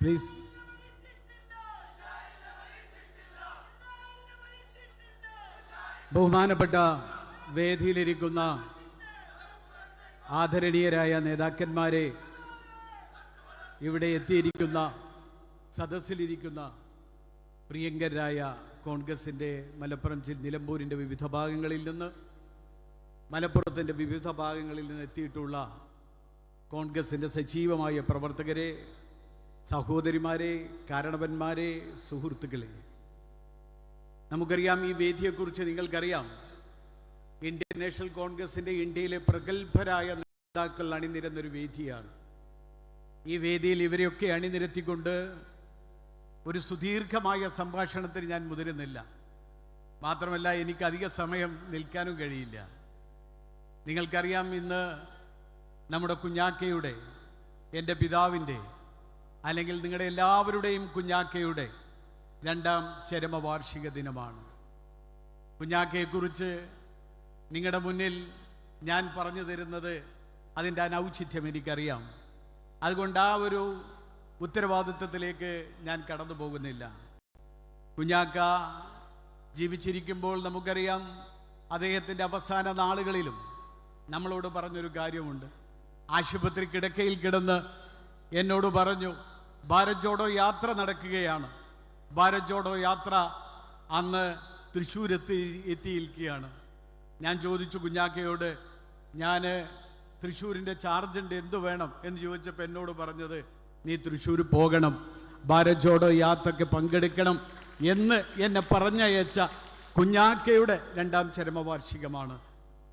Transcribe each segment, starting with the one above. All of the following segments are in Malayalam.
പ്ലീസ് ബഹുമാനപ്പെട്ട വേദിയിലിരിക്കുന്ന ആദരണീയരായ നേതാക്കന്മാരെ ഇവിടെ എത്തിയിരിക്കുന്ന സദസ്സിലിരിക്കുന്ന പ്രിയങ്കരായ കോൺഗ്രസിന്റെ മലപ്പുറം നിലമ്പൂരിന്റെ വിവിധ ഭാഗങ്ങളിൽ നിന്ന് മലപ്പുറത്തിന്റെ വിവിധ ഭാഗങ്ങളിൽ നിന്ന് എത്തിയിട്ടുള്ള കോൺഗ്രസിന്റെ സജീവമായ പ്രവർത്തകരെ സഹോദരിമാരെ കാരണവന്മാരെ സുഹൃത്തുക്കളെ. നമുക്കറിയാം ഈ വേദിയെക്കുറിച്ച് നിങ്ങൾക്കറിയാം. ഇന്ത്യൻ നാഷണൽ കോൺഗ്രസിന്റെ ഇന്ത്യയിലെ പ്രഗത്ഭരായ നേതാക്കൾ അണിനിരന്നൊരു വേദിയാണ്. ഈ വേദിയിൽ ഇവരെയൊക്കെ അണിനിരത്തിക്കൊണ്ട് ഒരു സുദീർഘമായ സംഭാഷണത്തിന് ഞാൻ മുതിരുന്നില്ല. മാത്രമല്ല എനിക്ക് അധിക സമയം നിൽക്കാനും കഴിയില്ല. നിങ്ങൾക്കറിയാം ഇന്ന് നമ്മുടെ കുഞ്ഞാക്കയുടെ എന്റെ പിതാവിന്റെ അല്ലെങ്കിൽ നിങ്ങളുടെ എല്ലാവരുടെയും കുഞ്ഞാക്കയുടെ രണ്ടാം ചരമവാർഷിക ദിനമാണ്. കുഞ്ഞാക്കയെക്കുറിച്ച് നിങ്ങളുടെ മുന്നിൽ ഞാൻ പറഞ്ഞു തരുന്നത് അതിന്റെ അനൗചിത്യം എനിക്കറിയാം. അതുകൊണ്ട് ആ ഒരു ഉത്തരവാദിത്വത്തിലേക്ക് ഞാൻ കടന്നു പോകുന്നില്ല. കുഞ്ഞാക്ക ജീവിച്ചിരിക്കുമ്പോൾ നമുക്കറിയാം അദ്ദേഹത്തിന്റെ അവസാന നാളുകളിലും നമ്മളോട് പറഞ്ഞൊരു കാര്യമുണ്ട്. ആശുപത്രി കിടക്കയിൽ കിടന്ന് എന്നോട് പറഞ്ഞു ഭാരത് ജോഡോ യാത്ര നടക്കുകയാണ്. ഭാരത് ജോഡോ യാത്ര അന്ന് തൃശ്ശൂർ എത്തി എത്തിയിരിക്കുകയാണ്. ഞാൻ ചോദിച്ചു കുഞ്ഞാക്കയോട് ഞാൻ തൃശ്ശൂരിന്റെ ചാർജുണ്ട് എന്തു വേണം? എന്ന് ചോദിച്ചപ്പോൾ എന്നോട് പറഞ്ഞത് നീ തൃശ്ശൂർ പോകണം. ഭാരത് ജോഡോ യാത്രയ്ക്ക് പങ്കെടുക്കണം എന്ന് എന്നെ പറഞ്ഞയച്ച കുഞ്ഞാക്കയുടെ രണ്ടാം ചരമവാർഷികമാണ്.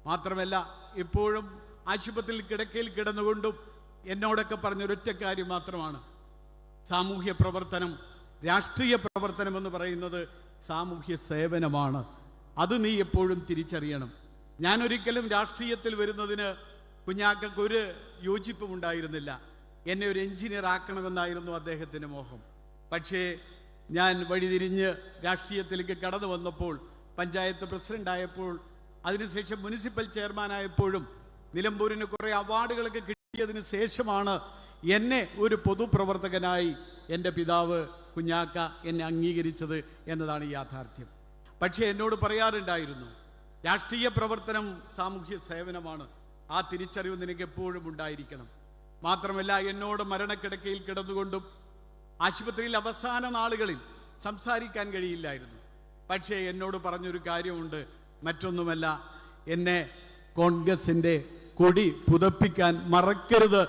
മാത്രമല്ല ഇപ്പോഴും ആശുപത്രിയിൽ കിടക്കയിൽ കിടന്നുകൊണ്ടും എന്നോടൊക്കെ പറഞ്ഞൊരൊറ്റ കാര്യം മാത്രമാണ്. സാമൂഹ്യ പ്രവർത്തനം രാഷ്ട്രീയ പ്രവർത്തനം എന്ന് പറയുന്നത് സാമൂഹ്യ സേവനമാണ്. അത് നീ എപ്പോഴും തിരിച്ചറിയണം. ഞാൻ ഒരിക്കലും രാഷ്ട്രീയത്തിൽ വരുന്നതിന് കുഞ്ഞാക്കൾക്ക് ഒരു യോജിപ്പും ഉണ്ടായിരുന്നില്ല. എന്നെ ഒരു എഞ്ചിനീയർ ആക്കണമെന്നായിരുന്നു അദ്ദേഹത്തിന്റെ മോഹം. പക്ഷേ ഞാൻ വഴിതിരിഞ്ഞ് രാഷ്ട്രീയത്തിലേക്ക് കടന്നു വന്നപ്പോൾ പഞ്ചായത്ത് പ്രസിഡന്റ് ആയപ്പോൾ അതിനുശേഷം മുനിസിപ്പൽ ചെയർമാനായപ്പോഴും നിലമ്പൂരിന് കുറേ അവാർഡുകളൊക്കെ കിട്ടിയതിന് ശേഷമാണ് എന്നെ ഒരു പൊതുപ്രവർത്തകനായി എന്റെ പിതാവ് കുഞ്ഞാക്ക എന്നെ അംഗീകരിച്ചത് എന്നതാണ് യാഥാർത്ഥ്യം. പക്ഷേ എന്നോട് പറയാറുണ്ടായിരുന്നു രാഷ്ട്രീയ പ്രവർത്തനം സാമൂഹ്യ സേവനമാണ്. ആ തിരിച്ചറിവ് നിനക്ക് എപ്പോഴും ഉണ്ടായിരിക്കണം. മാത്രമല്ല എന്നോട് മരണക്കിടക്കയിൽ കിടന്നുകൊണ്ടും ആശുപത്രിയിൽ അവസാന നാളുകളിൽ സംസാരിക്കാൻ കഴിയില്ലായിരുന്നു. പക്ഷേ എന്നോട് പറഞ്ഞൊരു കാര്യമുണ്ട് മറ്റൊന്നുമല്ല എന്നെ കോൺഗ്രസിന്റെ പുതപ്പിക്കാൻ മറക്കരുത്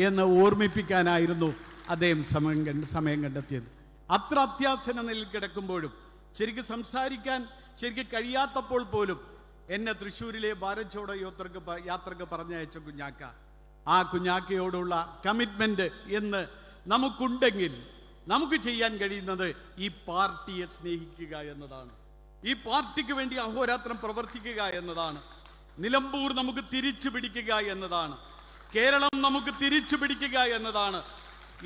എന്ന് ഓർമ്മിപ്പിക്കാനായിരുന്നു അദ്ദേഹം സമയം കണ്ട് സമയം കണ്ടെത്തിയത്. അത്ര അത്യാസന നിലയിൽ കിടക്കുമ്പോഴും ശരിക്കും സംസാരിക്കാൻ ശരിക്കും കഴിയാത്തപ്പോൾ പോലും എന്നെ തൃശ്ശൂരിലെ ഭാരച്ചോട യോത്രക്ക് യാത്രയ്ക്ക് പറഞ്ഞയച്ച കുഞ്ഞാക്ക. ആ കുഞ്ഞാക്കയോടുള്ള കമ്മിറ്റ്മെന്റ് എന്ന് നമുക്കുണ്ടെങ്കിൽ നമുക്ക് ചെയ്യാൻ കഴിയുന്നത് ഈ പാർട്ടിയെ സ്നേഹിക്കുക എന്നതാണ്. ഈ പാർട്ടിക്ക് വേണ്ടി അഹോരാത്രം പ്രവർത്തിക്കുക എന്നതാണ്. നിലമ്പൂർ നമുക്ക് തിരിച്ചു പിടിക്കുക എന്നതാണ്. കേരളം നമുക്ക് തിരിച്ചു പിടിക്കുക എന്നതാണ്.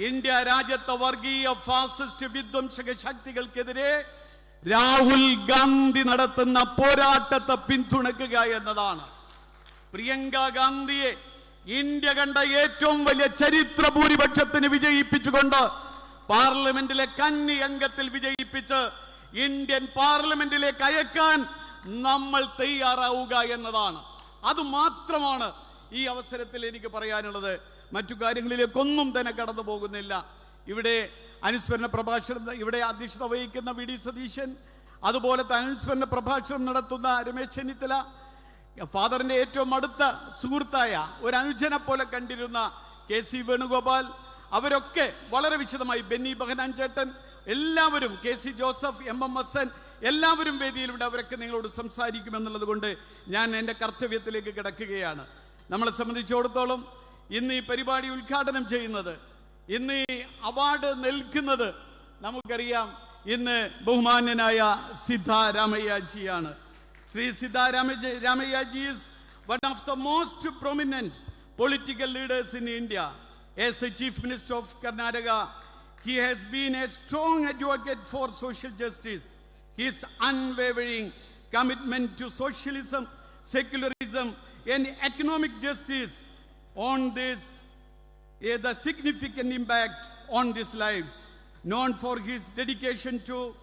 ഇന്ത്യ രാജ്യത്തെ വർഗീയ ഫാസിസ്റ്റ് വിധ്വംസക ശക്തികൾക്കെതിരെ രാഹുൽ ഗാന്ധി നടത്തുന്ന പോരാട്ടത്തെ പിന്തുണക്കുക എന്നതാണ്. പ്രിയങ്ക ഗാന്ധിയെ ഇന്ത്യ കണ്ട ഏറ്റവും വലിയ ചരിത്ര ഭൂരിപക്ഷത്തിന് വിജയിപ്പിച്ചുകൊണ്ട് പാർലമെന്റിലെ കന്നി അംഗത്തിൽ വിജയിപ്പിച്ച് ഇന്ത്യൻ പാർലമെന്റിലേക്ക് അയക്കാൻ നമ്മൾ തയ്യാറാവുക എന്നതാണ്. അത് മാത്രമാണ് ഈ അവസരത്തിൽ എനിക്ക് പറയാനുള്ളത്. മറ്റു കാര്യങ്ങളിലേക്കൊന്നും തന്നെ കടന്നു പോകുന്നില്ല. ഇവിടെ അനുസ്മരണ പ്രഭാഷണം ഇവിടെ അധ്യക്ഷത വഹിക്കുന്ന വി. ഡി. സതീശൻ അതുപോലെ തന്നെ അനുസ്മരണ പ്രഭാഷണം നടത്തുന്ന രമേശ് ചെന്നിത്തല ഫാദറിന്റെ ഏറ്റവും അടുത്ത സുഹൃത്തായ ഒരു അനുജനെ പോലെ കണ്ടിരുന്ന കെ. സി. വേണുഗോപാൽ അവരൊക്കെ വളരെ വിശദമായി ബെന്നി ബഹനാൻ ചേട്ടൻ എല്ലാവരും K. C. Joseph M. M. S N എല്ലാവരും വേദിയിലൂടെ അവരൊക്കെ നിങ്ങളോട് സംസാരിക്കുമെന്നുള്ളത് കൊണ്ട് ഞാൻ എന്റെ കർത്തവ്യത്തിലേക്ക് കിടക്കുകയാണ്. നമ്മളെ സംബന്ധിച്ചിടത്തോളം ഇന്ന് ഈ പരിപാടി ഉദ്ഘാടനം ചെയ്യുന്നത് ഇന്ന് ഈ അവാർഡ് നൽകുന്നത് നമുക്കറിയാം ഇന്ന് ബഹുമാന്യനായ സിദ്ധാരാമയ്യാജിയാണ്. Shri Siddarama Ramaiahji is one of the most prominent political leaders in India as the chief minister of Karnataka he has been a strong advocate for social justice His unwavering commitment to socialism, secularism, and economic justice on this the significant impact on these lives, known for his dedication to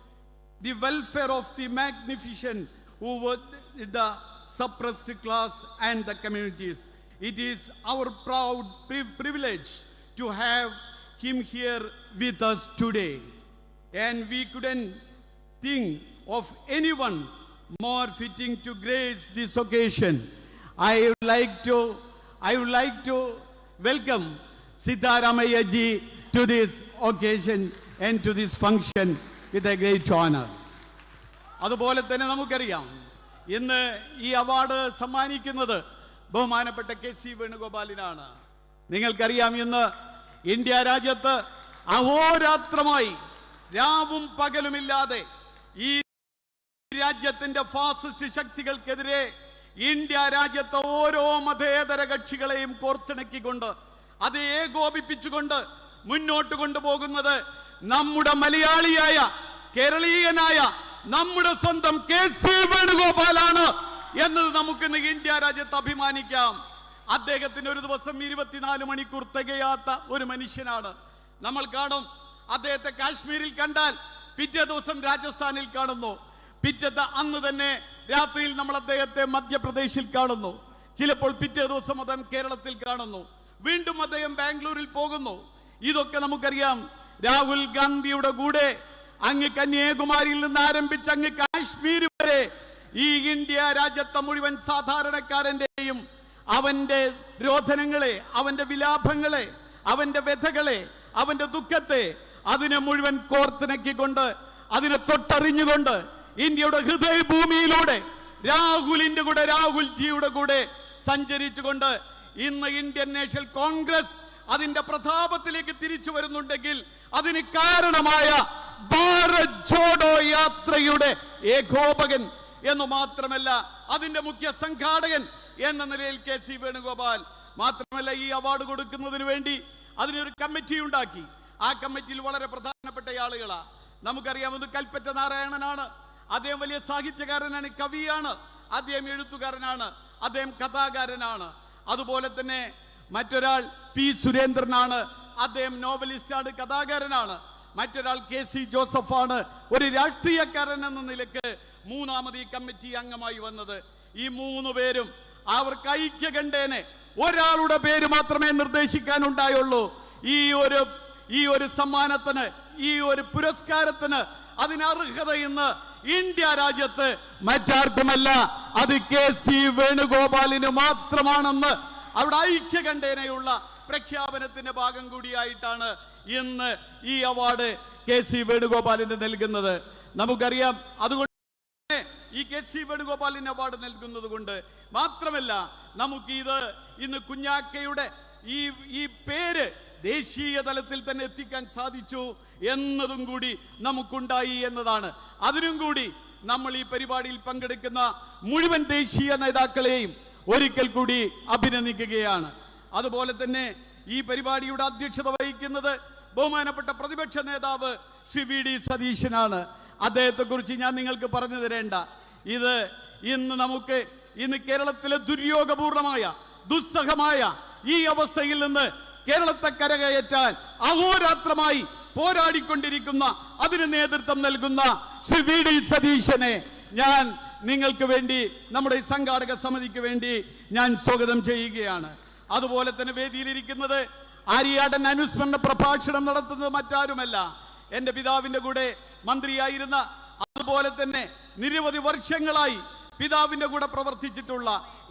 the welfare of the magnificent who were the suppressed class and the communities. It is our proud pri- privilege to have him here with us today. And we couldn't think of anyone more fitting to grace this occasion. I would like to, I would like to welcome Sitaramaya ji to this occasion and to this function with a great honor. അതുപോലെ തന്നെ നമുക്കറിയാം ഇന്ന് ഈ അവാർഡ് സമ്മാനിക്കുന്നത് ബഹുമാനപ്പെട്ട കെ സി വേണുഗോപാലിനാണ് നിങ്ങൾക്കറിയാം ഇന്ന് ഇന്ത്യ രാജ്യത്ത് അഹോരാത്രമായി രാവും പകലുമില്ലാതെ ഈ രാജ്യത്തിന്റെ ഫാസിസ്റ്റ് ശക്തികൾക്കെതിരെ ഇന്ത്യ രാജ്യത്തെ ഓരോ മതേതര കക്ഷികളെയും കോർത്തിണക്കിക്കൊണ്ട് അത് ഏകോപിപ്പിച്ചുകൊണ്ട് മുന്നോട്ട് കൊണ്ടുപോകുന്നത് നമ്മുടെ മലയാളിയായ കേരളീയനായ നമ്മുടെ സ്വന്തം കെ സി വേണുഗോപാലാണ് എന്നത് നമുക്കിന്ന് ഇന്ത്യ രാജ്യത്ത് അഭിമാനിക്കാം. അദ്ദേഹത്തിന് ഒരു ദിവസം ഇരുപത്തിനാല് മണിക്കൂർ തികയാത്ത ഒരു മനുഷ്യനാണ്. നമ്മൾ കാണും അദ്ദേഹത്തെ കാശ്മീരിൽ കണ്ടാൽ പിറ്റേ ദിവസം രാജസ്ഥാനിൽ കാണുന്നു. പിറ്റത്തെ അന്ന് തന്നെ രാത്രിയിൽ നമ്മൾ അദ്ദേഹത്തെ മധ്യപ്രദേശിൽ കാണുന്നു. ചിലപ്പോൾ പിറ്റേ ദിവസം അദ്ദേഹം കേരളത്തിൽ കാണുന്നു. വീണ്ടും അദ്ദേഹം ബാംഗ്ലൂരിൽ പോകുന്നു. ഇതൊക്കെ നമുക്കറിയാം. രാഹുൽ ഗാന്ധിയുടെ കൂടെ അങ്ങ് കന്യാകുമാരിയിൽ നിന്ന് ആരംഭിച്ച് അങ്ങ് കാശ്മീർ വരെ ഈ ഇന്ത്യ രാജ്യത്തെ മുഴുവൻ സാധാരണക്കാരന്റെയും അവന്റെ രോധനങ്ങളെ അവന്റെ വിലാപങ്ങളെ അവന്റെ വ്യഥകളെ അവന്റെ ദുഃഖത്തെ അതിനെ മുഴുവൻ കോർത്തിണക്കിക്കൊണ്ട് അതിനെ തൊട്ടറിഞ്ഞുകൊണ്ട് ഇന്ത്യയുടെ ഹൃദയഭൂമിയിലൂടെ രാഹുലിന്റെ കൂടെ രാഹുൽ ജിയുടെ കൂടെ സഞ്ചരിച്ചുകൊണ്ട് ഇന്ന് ഇന്ത്യൻ നാഷണൽ കോൺഗ്രസ് അതിന്റെ പ്രതാപത്തിലേക്ക് തിരിച്ചു വരുന്നുണ്ടെങ്കിൽ അതിന് കാരണമായ ഭാരത് ജോഡോ യാത്രയുടെ ഏകോപകൻ എന്ന് മാത്രമല്ല അതിന്റെ മുഖ്യ സംഘാടകൻ എന്ന നിലയിൽ കെ സി വേണുഗോപാൽ. മാത്രമല്ല ഈ അവാർഡ് കൊടുക്കുന്നതിന് വേണ്ടി അതിനൊരു കമ്മിറ്റി ഉണ്ടാക്കി. ആ കമ്മിറ്റിയിൽ വളരെ പ്രധാനപ്പെട്ട ആളുകളാണ് നമുക്കറിയാം ഒന്ന് കൽപ്പറ്റ നാരായണനാണ്. അദ്ദേഹം വലിയ സാഹിത്യകാരനാണ് കവിയാണ്. അദ്ദേഹം എഴുത്തുകാരനാണ് അദ്ദേഹം കഥാകാരനാണ്. അതുപോലെ തന്നെ മറ്റൊരാൾ പി സുരേന്ദ്രനാണ്. അദ്ദേഹം നോവലിസ്റ്റാണ് കഥാകാരനാണ്. മറ്റൊരാൾ കെ സി ജോസഫാണ്. ഒരു രാഷ്ട്രീയക്കാരൻ എന്ന നിലയ്ക്ക് മൂന്നാമത് ഈ കമ്മിറ്റി അംഗമായി വന്നത്. ഈ മൂന്ന് പേരും അവർക്ക് ഐക്യകണ്ഠേനെ. ഒരാളുടെ പേര് മാത്രമേ നിർദ്ദേശിക്കാനുണ്ടായുള്ളൂ. ഈ ഒരു ഈ ഒരു സമ്മാനത്തിന് ഈ ഒരു പുരസ്കാരത്തിന് അതിനർഹത ഇന്ന് ഇന്ത്യ രാജ്യത്ത് മറ്റാർക്കുമല്ല. അത് കെ സി വേണുഗോപാലിന് മാത്രമാണെന്ന് അവിടെ ഐക്യകണ്ഠേനയുള്ള പ്രഖ്യാപനത്തിന്റെ ഭാഗം കൂടിയായിട്ടാണ് ഇന്ന് ഈ അവാർഡ് കെ സി വേണുഗോപാലിന് നൽകുന്നത്. നമുക്കറിയാം അതുകൊണ്ട് ഈ കെ സി വേണുഗോപാലിന് അവാർഡ് നൽകുന്നത് കൊണ്ട് മാത്രമല്ല നമുക്കിത് ഇന്ന് കുഞ്ഞാക്കയുടെ ഈ ഈ പേര് ദേശീയ തലത്തിൽ തന്നെ എത്തിക്കാൻ സാധിച്ചു എന്നതും കൂടി നമുക്കുണ്ടായി എന്നതാണ്. അതിനും കൂടി നമ്മൾ ഈ പരിപാടിയിൽ പങ്കെടുക്കുന്ന മുഴുവൻ ദേശീയ നേതാക്കളെയും ഒരിക്കൽ കൂടി അഭിനന്ദിക്കുകയാണ്. അതുപോലെ തന്നെ ഈ പരിപാടിയുടെ അധ്യക്ഷത വഹിക്കുന്നത് ബഹുമാനപ്പെട്ട പ്രതിപക്ഷ നേതാവ് ശ്രീ വി ഡി സതീശനാണ്. അദ്ദേഹത്തെ കുറിച്ച് ഞാൻ നിങ്ങൾക്ക് പറഞ്ഞു തരേണ്ട. ഇത് ഇന്ന് നമുക്ക് ഇന്ന് കേരളത്തിലെ ദുര്യോഗപൂർണമായ ദുസ്സഹമായ ഈ അവസ്ഥയിൽ നിന്ന് കേരളത്തെ കരകയറ്റാൻ അഹോരാത്രമായി പോരാടിക്കൊണ്ടിരിക്കുന്ന അതിന് നേതൃത്വം നൽകുന്ന ശ്രീ വി ഡി സതീശനെ ഞാൻ നിങ്ങൾക്ക് വേണ്ടി നമ്മുടെ ഈ സംഘാടക സമിതിക്ക് വേണ്ടി ഞാൻ സ്വാഗതം ചെയ്യുകയാണ്. അതുപോലെ തന്നെ വേദിയിലിരിക്കുന്നത് ആര്യാടൻ അനുസ്മരണ പ്രഭാഷണം നടത്തുന്നത് മറ്റാരുമല്ല എന്റെ പിതാവിന്റെ കൂടെ മന്ത്രിയായിരുന്ന അതുപോലെ തന്നെ നിരവധി വർഷങ്ങളായി പിതാവിന്റെ കൂടെ പ്രവർത്തിച്ചിട്ടുള്ള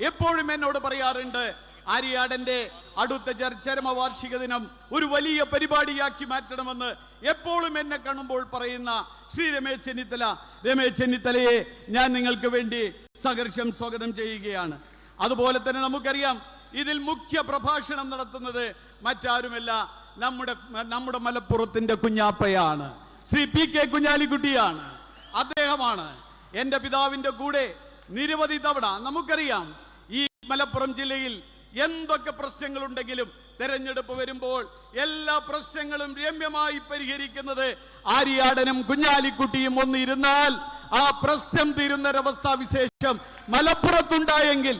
എപ്പോഴും എന്നോട് പറയാറുണ്ട് ആര്യാടന്റെ അടുത്ത ചരമ വാർഷിക ദിനം ഒരു വലിയ പരിപാടിയാക്കി മാറ്റണമെന്ന് എപ്പോഴും എന്നെ കാണുമ്പോൾ പറയുന്ന ശ്രീ രമേശ് ചെന്നിത്തല. രമേശ് ചെന്നിത്തലയെ ഞാൻ നിങ്ങൾക്ക് വേണ്ടി സഹർഷം സ്വാഗതം ചെയ്യുകയാണ്. അതുപോലെ തന്നെ നമുക്കറിയാം ഇതിൽ മുഖ്യ പ്രഭാഷണം നടത്തുന്നത് മറ്റാരുമല്ല നമ്മുടെ നമ്മുടെ മലപ്പുറത്തിന്റെ കുഞ്ഞാപ്പയാണ്. ശ്രീ പി കെ കുഞ്ഞാലിക്കുട്ടിയാണ്. അദ്ദേഹമാണ് എന്റെ പിതാവിന്റെ കൂടെ നിരവധി തവണ നമുക്കറിയാം ഈ മലപ്പുറം ജില്ലയിൽ എന്തൊക്കെ പ്രശ്നങ്ങളുണ്ടെങ്കിലും തെരഞ്ഞെടുപ്പ് വരുമ്പോൾ എല്ലാ പ്രശ്നങ്ങളും രമ്യമായി പരിഹരിക്കുന്നത് ആര്യാടനും കുഞ്ഞാലിക്കുട്ടിയും ഒന്നിരുന്നാൽ ആ പ്രശ്നം തീരുന്നൊരവസ്ഥാ വിശേഷം മലപ്പുറത്തുണ്ടായെങ്കിൽ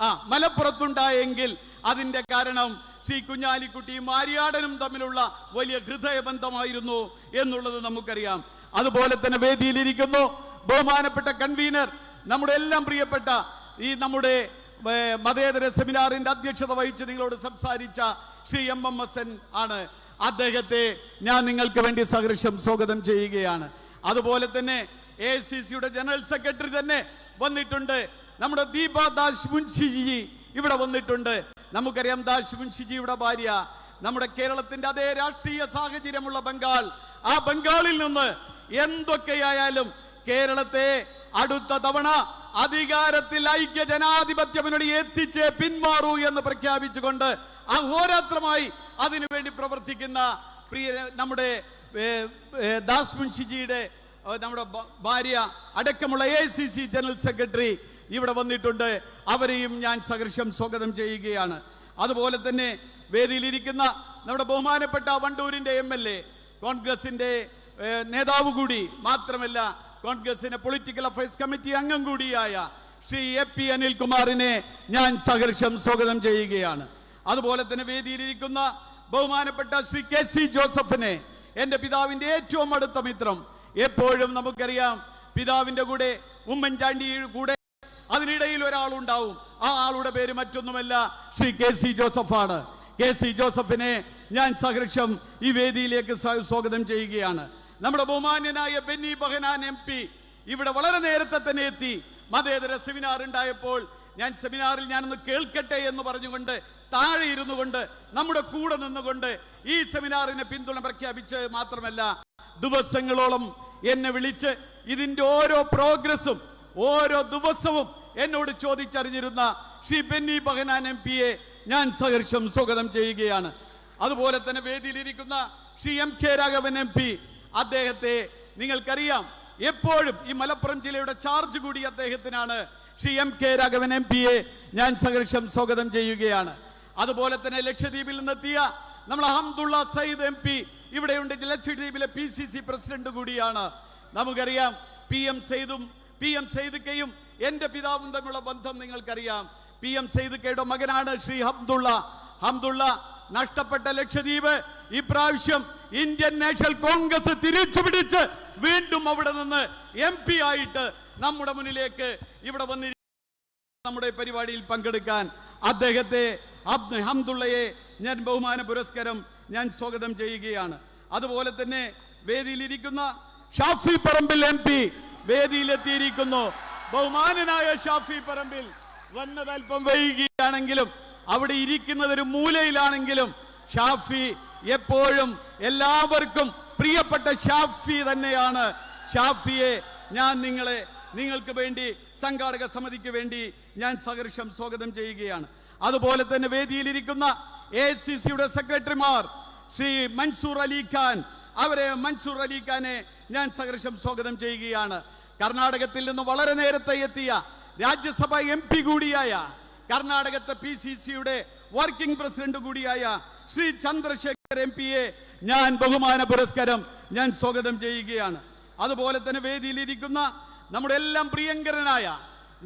ആ മലപ്പുറത്തുണ്ടായെങ്കിൽ അതിന്റെ കാരണം ശ്രീ കുഞ്ഞാലിക്കുട്ടിയും ആര്യാടനും തമ്മിലുള്ള വലിയ ഹൃദയബന്ധമായിരുന്നു എന്നുള്ളത് നമുക്കറിയാം. അതുപോലെ തന്നെ വേദിയിലിരിക്കുന്നു ബഹുമാനപ്പെട്ട കൺവീനർ നമ്മുടെ എല്ലാം പ്രിയപ്പെട്ട ഈ നമ്മുടെ മതേതര സെമിനാറിന്റെ അധ്യക്ഷത വഹിച്ച് നിങ്ങളോട് സംസാരിച്ച ശ്രീ എം എം എസ് ആണ്. അദ്ദേഹത്തെ ഞാൻ നിങ്ങൾക്ക് വേണ്ടി സഹർഷം സ്വാഗതം ചെയ്യുകയാണ്. അതുപോലെ തന്നെ എ സി സിയുടെ ജനറൽ സെക്രട്ടറി തന്നെ വന്നിട്ടുണ്ട്. നമ്മുടെ ദീപ ദാസ് മുൻഷിജി ഇവിടെ വന്നിട്ടുണ്ട്. നമുക്കറിയാം ദാസ് മുൻഷിജിയുടെ ഭാര്യ. നമ്മുടെ കേരളത്തിന്റെ അതേ രാഷ്ട്രീയ സാഹചര്യമുള്ള ബംഗാൾ. ആ ബംഗാളിൽ നിന്ന് എന്തൊക്കെയായാലും കേരളത്തെ അടുത്ത തവണ അധികാരത്തിൽ ഐക്യ ജനാധിപത്യ മുന്നണി എത്തിച്ച് പിന്മാറൂ എന്ന് പ്രഖ്യാപിച്ചുകൊണ്ട് അഹോരാത്രമായി അതിനുവേണ്ടി പ്രവർത്തിക്കുന്ന പ്രിയ നമ്മുടെ ദാസ് മുൻഷിജിയുടെ നമ്മുടെ ഭാര്യ അടക്കമുള്ള A C C general secretary ഇവിടെ വന്നിട്ടുണ്ട്. അവരെയും ഞാൻ സഹർഷം സ്വാഗതം ചെയ്യുകയാണ്. അതുപോലെ തന്നെ വേദിയിലിരിക്കുന്ന നമ്മുടെ ബഹുമാനപ്പെട്ട വണ്ടൂരിന്റെ എം എൽ എ നേതാവ് കൂടി മാത്രമല്ല കോൺഗ്രസിന്റെ പൊളിറ്റിക്കൽ അഫയേഴ്സ് കമ്മിറ്റി അംഗം കൂടിയായ ശ്രീ എ പി അനിൽകുമാറിനെ ഞാൻ സഹർഷം സ്വാഗതം ചെയ്യുകയാണ്. അതുപോലെ തന്നെ വേദിയിലിരിക്കുന്ന ബഹുമാനപ്പെട്ട ശ്രീ കെ സി ജോസഫിനെ എന്റെ പിതാവിന്റെ ഏറ്റവും അടുത്ത മിത്രം എപ്പോഴും നമുക്കറിയാം പിതാവിന്റെ കൂടെ ഉമ്മൻചാണ്ടി കൂടെ അതിനിടയിൽ ഒരാളുണ്ടാവും ആ ആളുടെ പേര് മറ്റൊന്നുമല്ല ശ്രീ കെ സി ജോസഫാണ്. കെ സി ജോസഫിനെ ഞാൻ സഹർഷം ഈ വേദിയിലേക്ക് സ്വാഗതം ചെയ്യുകയാണ്. നമ്മുടെ ബഹുമാന്യനായ ബെന്നി ബഹനാൻ എം പി ഇവിടെ വളരെ നേരത്തെ തന്നെ എത്തി. മതേതര സെമിനാർ ഉണ്ടായപ്പോൾ ഞാൻ സെമിനാറിൽ ഞാനൊന്ന് കേൾക്കട്ടെ എന്ന് പറഞ്ഞുകൊണ്ട് താഴെ ഇരുന്നു കൊണ്ട് നമ്മുടെ കൂടെ നിന്നുകൊണ്ട് ഈ സെമിനാറിനെ പിന്തുണ പ്രഖ്യാപിച്ച് മാത്രമല്ല ദിവസങ്ങളോളം എന്നെ വിളിച്ച് ഇതിന്റെ ഓരോ പ്രോഗ്രസും ഓരോ ദിവസവും എന്നോട് ചോദിച്ചറിഞ്ഞിരുന്ന ശ്രീ ബെന്നി ബഹനാൻ എം പിയെ ഞാൻ സഹർഷം സ്വാഗതം ചെയ്യുകയാണ്. അതുപോലെ തന്നെ വേദിയിലിരിക്കുന്ന Shri M K Raghavan M P അദ്ദേഹത്തെ നിങ്ങൾക്കറിയാം. എപ്പോഴും ഈ മലപ്പുറം ജില്ലയുടെ ചാർജ് കൂടി അദ്ദേഹത്തിനാണ്. Shri M K Raghavan M പിയെ ഞാൻ സഹർഷം സ്വാഗതം ചെയ്യുകയാണ്. അതുപോലെ തന്നെ ലക്ഷദ്വീപിൽ നിന്നെത്തിയ നമ്മൾ അഹമ്മദുള്ള സയ്യിദ് എം പി ഇവിടെയുണ്ട് ലക്ഷദ്വീപിലെ പി സി സി പ്രസിഡന്റ് കൂടിയാണ്. നമുക്കറിയാം പി എം സെയ്ദും പി എം സെയ്ദുക്കയും എന്റെ പിതാവും തമ്മിലുള്ള ബന്ധം നിങ്ങൾക്കറിയാം. പി എം സെയ്ദുക്കയുടെ മകനാണ് ശ്രീ ഹംദുള്ള ഹംദുള്ള നഷ്ടപ്പെട്ട ലക്ഷദ്വീപ് ഇപ്രാവശ്യം ഇന്ത്യൻ നാഷണൽ കോൺഗ്രസ് തിരിച്ചു പിടിച്ച് വീണ്ടും അവിടെ നിന്ന് എം പി ആയിട്ട് നമ്മുടെ മുന്നിലേക്ക് ഇവിടെ വന്നിരിക്കുന്ന നമ്മുടെ പരിപാടിയിൽ പങ്കെടുക്കാൻ അദ്ദേഹത്തെ അബ്ദ് ഹംദുള്ളയെ ഞാൻ ബഹുമാന പുരസ്കാരം ഞാൻ സ്വാഗതം ചെയ്യുകയാണ്. അതുപോലെ തന്നെ വേദിയിലിരിക്കുന്ന ഷാഫി പറമ്പിൽ എം പി വേദിയിലെത്തിയിരിക്കുന്നു. ബഹുമാനനായ ഷാഫി പറമ്പിൽ വന്നത് അല്പം വൈകിയാണെങ്കിലും അവിടെ ഇരിക്കുന്നത് ഒരു മൂലയിലാണെങ്കിലും ഷാഫി എപ്പോഴും എല്ലാവർക്കും പ്രിയപ്പെട്ട ഷാഫി തന്നെയാണ്. ഷാഫിയെ ഞാൻ നിങ്ങളെ നിങ്ങൾക്ക് വേണ്ടി സംഘാടക സമിതിക്ക് വേണ്ടി ഞാൻ സഹർഷം സ്വാഗതം ചെയ്യുകയാണ്. അതുപോലെ തന്നെ വേദിയിലിരിക്കുന്ന എ സി സിയുടെ സെക്രട്ടറിമാർ ശ്രീ മൻസൂർ അലി ഖാൻ അവരെ മൻസൂർ അലി ഖാനെ ഞാൻ സഹർഷം സ്വാഗതം ചെയ്യുകയാണ്. കർണാടകത്തിൽ നിന്ന് വളരെ നേരത്തെ എത്തിയ രാജ്യസഭ എം കൂടിയായ കർണാടകത്തെ പി സി സിയുടെ വർക്കിംഗ് പ്രസിഡന്റ് കൂടിയായ ശ്രീ ചന്ദ്രശേഖർ എം പിയെ ഞാൻ ബഹുമാന പുരസ്കാരം ഞാൻ സ്വാഗതം ചെയ്യുകയാണ്. അതുപോലെ തന്നെ വേദിയിലിരിക്കുന്ന നമ്മുടെ എല്ലാം പ്രിയങ്കരനായ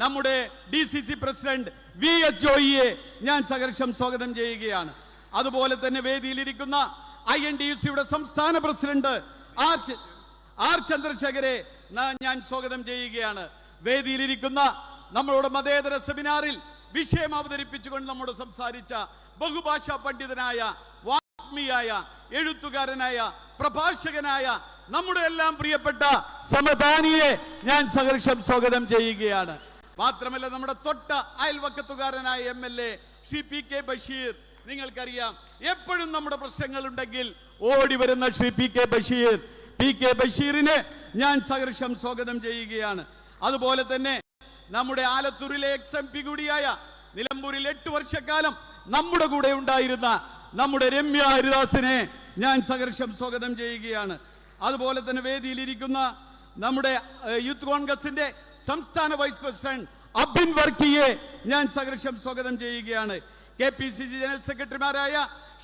നമ്മുടെ D C C president V H ജോയിയെ ഞാൻ സഹർഷം സ്വാഗതം ചെയ്യുകയാണ്. അതുപോലെ തന്നെ വേദിയിലിരിക്കുന്ന ഐ എൻ ഡി യു സിയുടെ സംസ്ഥാന പ്രസിഡന്റ് ആർ ആർ ചന്ദ്രശേഖരെ ഞാൻ സ്വാഗതം ചെയ്യുകയാണ്. വേദിയിലിരിക്കുന്ന നമ്മളോട് മതേതര സെമിനാറിൽ വിഷയം അവതരിപ്പിച്ചുകൊണ്ട് നമ്മോട് സംസാരിച്ച ബഹുഭാഷാ പണ്ഡിതനായ വാഗ്മിയായ എഴുത്തുകാരനായ പ്രഭാഷകനായ നമ്മുടെ എല്ലാം പ്രിയപ്പെട്ട സമദാനിയെ ഞാൻ സഹർഷം സ്വാഗതം ചെയ്യുകയാണ്. മാത്രമല്ല നമ്മുടെ തൊട്ട അയൽവക്കത്തുകാരനായ M L A Shri P K Basheer നിങ്ങൾക്കറിയാം എപ്പോഴും നമ്മുടെ പ്രശ്നങ്ങൾ ഉണ്ടെങ്കിൽ ഓടി വരുന്ന Shri P K Basheer. P K ബഷീറിനെ ഞാൻ സഹർഷം സ്വാഗതം ചെയ്യുകയാണ്. അതുപോലെ തന്നെ നമ്മുടെ ആലത്തൂരിലെ എക്സ് എം പി കൂടിയായ നിലമ്പൂരിൽ എട്ട് വർഷക്കാലം നമ്മുടെ കൂടെ ഉണ്ടായിരുന്ന നമ്മുടെ രമ്യ ഹരിദാസിനെ ഞാൻ സഹർഷം സ്വാഗതം ചെയ്യുകയാണ്. അതുപോലെ തന്നെ വേദിയിലിരിക്കുന്ന നമ്മുടെ യൂത്ത് കോൺഗ്രസിന്റെ സംസ്ഥാന വൈസ് പ്രസിഡന്റ് അബിൻ വർക്കിയെ ഞാൻ സഹർഷം സ്വാഗതം ചെയ്യുകയാണ്. K P C C general സെക്രട്ടറിമാരായ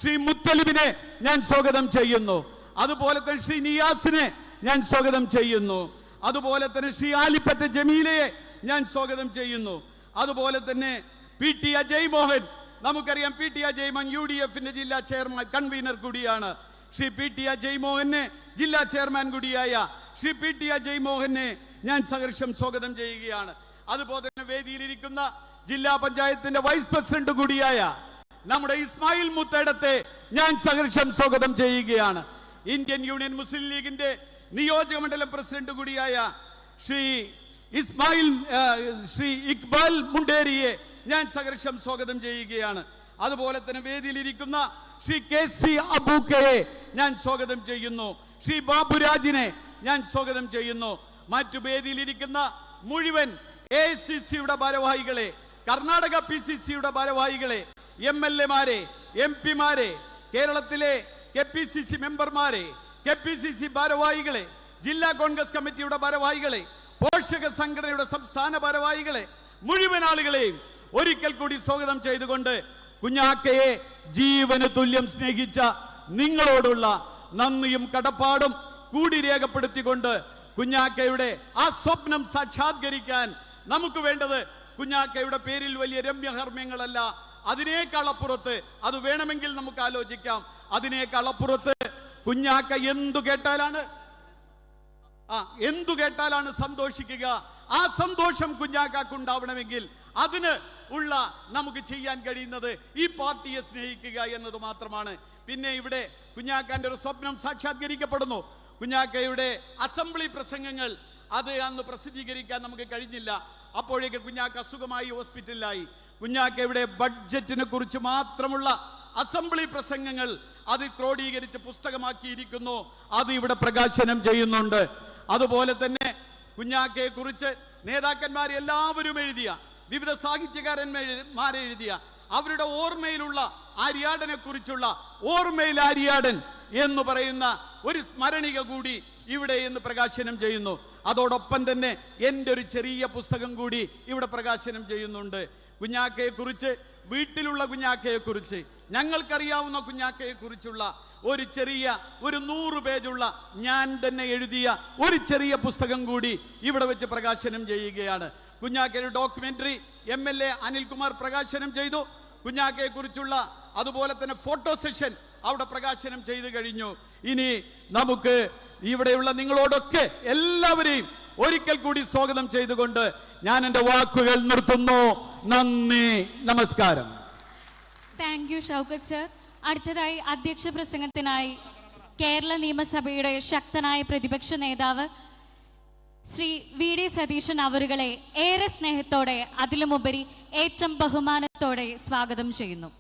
ശ്രീ മുത്തലിബിനെ ഞാൻ സ്വാഗതം ചെയ്യുന്നു. അതുപോലെ തന്നെ ശ്രീ നിയാസിനെ ഞാൻ സ്വാഗതം ചെയ്യുന്നു. അതുപോലെ തന്നെ ശ്രീ ആലിപ്പറ്റ ജമീലയെ ഞാൻ സ്വാഗതം ചെയ്യുന്നു. അതുപോലെ തന്നെ പി ടി അജയ് മോഹൻ നമുക്കറിയാം P T Ajay Mohan U D എഫിന്റെ ജില്ലാ ചെയർമാൻ കൺവീനർ കൂടിയാണ്. ശ്രീ പി ടി അജയ് മോഹനെ ജില്ലാ ചെയർമാൻ കൂടിയായ ശ്രീ പി ടി അജയ് മോഹനെ ഞാൻ സഹർഷം സ്വാഗതം ചെയ്യുകയാണ്. അതുപോലെ തന്നെ വേദിയിലിരിക്കുന്ന ജില്ലാ പഞ്ചായത്തിന്റെ വൈസ് പ്രസിഡന്റ് കൂടിയായ നമ്മുടെ ഇസ്മായിൽ മുത്തേടത്തെ ഞാൻ സഹർഷം സ്വാഗതം ചെയ്യുകയാണ്. ഇന്ത്യൻ യൂണിയൻ മുസ്ലിം ലീഗിന്റെ നിയോജക മണ്ഡലം പ്രസിഡന്റ് കൂടിയായ ശ്രീ ഇസ്മായിൽ ശ്രീ ഇക്ബാൽ മുണ്ടേരിയെ ഞാൻ സഹർഷം സ്വാഗതം ചെയ്യുകയാണ്. അതുപോലെ തന്നെ വേദിയിലിരിക്കുന്ന ശ്രീ കെ സി അബൂക്കയെ ഞാൻ സ്വാഗതം ചെയ്യുന്നു. ശ്രീ ബാബുരാജിനെ ഞാൻ സ്വാഗതം ചെയ്യുന്നു. മറ്റു വേദിയിലിരിക്കുന്ന മുഴുവൻ എ സി സിയുടെ ഭാരവാഹികളെ കർണാടക പി സി സിയുടെ ഭാരവാഹികളെ എം എൽ എമാരെ എം പിമാരെ കേരളത്തിലെ കെ പി സി സി മെമ്പർമാരെ കെ പി സി സി ഭാരവാഹികളെ ജില്ലാ കോൺഗ്രസ് കമ്മിറ്റിയുടെ ഭാരവാഹികളെ പോഷക സംഘടനയുടെ സംസ്ഥാന ഭാരവാഹികളെ മുഴുവൻ ആളുകളെയും ഒരിക്കൽ കൂടി സ്വാഗതം ചെയ്തുകൊണ്ട് കുഞ്ഞാക്കയെ ജീവന് തുല്യം സ്നേഹിച്ച നിങ്ങളോടുള്ള നന്ദിയും കടപ്പാടും കൂടി രേഖപ്പെടുത്തിക്കൊണ്ട് കുഞ്ഞാക്കയുടെ ആ സ്വപ്നം സാക്ഷാത്കരിക്കാൻ നമുക്ക് വേണ്ടത് കുഞ്ഞാക്കയുടെ പേരിൽ വലിയ രമ്യഹർമ്മ്യങ്ങളല്ല. അതിനേക്കാൾ അപ്പുറത്ത് അത് വേണമെങ്കിൽ നമുക്ക് ആലോചിക്കാം. അതിനേക്കാൾ അപ്പുറത്ത് കുഞ്ഞാക്ക എന്തു കേട്ടാലാണ് ആ എന്തു കേട്ടാലാണ് സന്തോഷിക്കുക? ആ സന്തോഷം കുഞ്ഞാക്കാക്കുണ്ടാവണമെങ്കിൽ അതിന് ഉള്ള നമുക്ക് ചെയ്യാൻ കഴിയുന്നത് ഈ പാർട്ടിയെ സ്നേഹിക്കുക എന്നത് മാത്രമാണ്. പിന്നെ ഇവിടെ കുഞ്ഞാക്കാന്റെ ഒരു സ്വപ്നം സാക്ഷാത്കരിക്കപ്പെടുന്നു. കുഞ്ഞാക്കയുടെ അസംബ്ലി പ്രസംഗങ്ങൾ അത് അന്ന് പ്രസിദ്ധീകരിക്കാൻ നമുക്ക് കഴിഞ്ഞില്ല. അപ്പോഴേക്ക് കുഞ്ഞാക്ക അസുഖമായി ഹോസ്പിറ്റലിലായി. കുഞ്ഞാക്കയുടെ ബഡ്ജറ്റിനെ കുറിച്ച് മാത്രമുള്ള അസംബ്ലി പ്രസംഗങ്ങൾ അത് ക്രോഡീകരിച്ച് പുസ്തകമാക്കിയിരിക്കുന്നു. അത് ഇവിടെ പ്രകാശനം ചെയ്യുന്നുണ്ട്. അതുപോലെ തന്നെ കുഞ്ഞാക്കയെ കുറിച്ച് നേതാക്കന്മാർ എല്ലാവരും എഴുതിയ വിവിധ സാഹിത്യകാരന്മാരെ എഴുതിയ അവരുടെ ഓർമ്മയിലുള്ള ആര്യാടനെ കുറിച്ചുള്ള ഓർമ്മയിൽ ആര്യാടൻ എന്ന് പറയുന്ന ഒരു സ്മരണിക കൂടി ഇവിടെ ഇന്ന് പ്രകാശനം ചെയ്യുന്നു. അതോടൊപ്പം തന്നെ എന്റെ ഒരു ചെറിയ പുസ്തകം കൂടി ഇവിടെ പ്രകാശനം ചെയ്യുന്നുണ്ട്. കുഞ്ഞാക്കയെക്കുറിച്ച് വീട്ടിലുള്ള കുഞ്ഞാക്കയെക്കുറിച്ച് ഞങ്ങൾക്കറിയാവുന്ന കുഞ്ഞാക്കയെ കുറിച്ചുള്ള ഒരു ചെറിയ ഒരു നൂറ് പേജുള്ള ഞാൻ തന്നെ എഴുതിയ ഒരു ചെറിയ പുസ്തകം കൂടി ഇവിടെ വെച്ച് പ്രകാശനം ചെയ്യുകയാണ്. കുഞ്ഞാക്കയുടെ documentary M L A Anilkumar പ്രകാശനം ചെയ്തു. കുഞ്ഞാക്കയെ കുറിച്ചുള്ള അതുപോലെ തന്നെ ഫോട്ടോ സെഷൻ അവിടെ പ്രകാശനം ചെയ്തു കഴിഞ്ഞു. ഇനി നമുക്ക് ഇവിടെയുള്ള നിങ്ങളോടൊക്കെ എല്ലാവരെയും ഒരിക്കൽ കൂടി സ്വാഗതം ചെയ്തുകൊണ്ട് ഞാൻ എന്റെ വാക്കുകൾ നിർത്തുന്നു. നന്ദി. നമസ്കാരം. താങ്ക് യു ഷൗക്കത്ത് സർ അടുത്തതായി അധ്യക്ഷ പ്രസംഗത്തിനായി കേരള നിയമസഭയുടെ ശക്തനായ പ്രതിപക്ഷ നേതാവ് ശ്രീ വി ഡി സതീശൻ അവരുകളെ ഏറെ സ്നേഹത്തോടെ അതിലുമുപരി ഏറ്റവും ബഹുമാനത്തോടെ സ്വാഗതം ചെയ്യുന്നു.